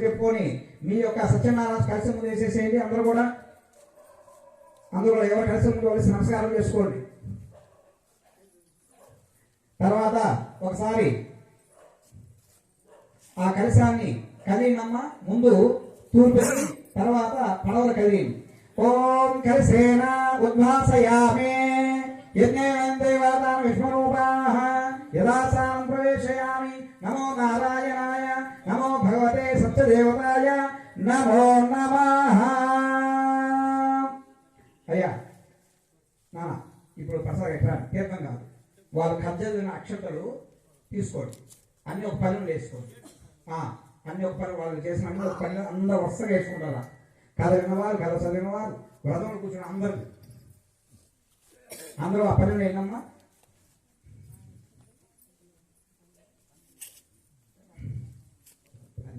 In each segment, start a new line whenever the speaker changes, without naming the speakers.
చెప్పుకొని మీ యొక్క సత్యనారాయణ కలిసి ముందు వేసేసేయండి అందరూ కూడా అందులో ఎవరు కలిసి ముందు కలిసి నమస్కారం చేసుకోండి. తర్వాత ఒకసారి ఆ కలశాన్ని కలిగినమ్మ ముందు తూర్పు తర్వాత పడవలు కలిగి ఓం కలిసేన ఉద్వాసయామే యజ్ఞేంద్రేవాదాన విష్ణురూపాః యథాసానం వాసుదేవాయ నమో నమః. అయ్యా నాన్న ఇప్పుడు ప్రసాద్ ఎక్కడ? తీర్థం కాదు. వాళ్ళు కబ్జా అక్షతలు తీసుకోండి. అన్ని ఒక పనులు వేసుకోండి. ఆ, అన్ని ఒక పని వాళ్ళు చేసిన అన్ని ఒక పనులు అందరూ వరుసగా వేసుకుంటారా? కథ విన్నవారు కథ చదివిన వారు వ్రతంలో కూర్చుని అందరు. అందరూ ఆ పనులు ఏంటమ్మా?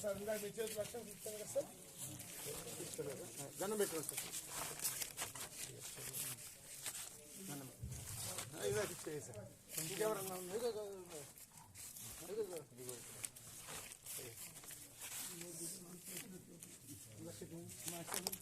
సార్ ఇందాక మీ చేతులు లక్షలు ఇస్తాను కదా సార్ ఇస్తలేదా? దండం పెట్టండి సార్ దండం పెట్టండి. ఇదాక ఇచ్చేయి సార్ ఇంకెవరన్నా ఉన్నా? ఇదిగో, ఇదిగో, ఇదిగో. ఇదిగో,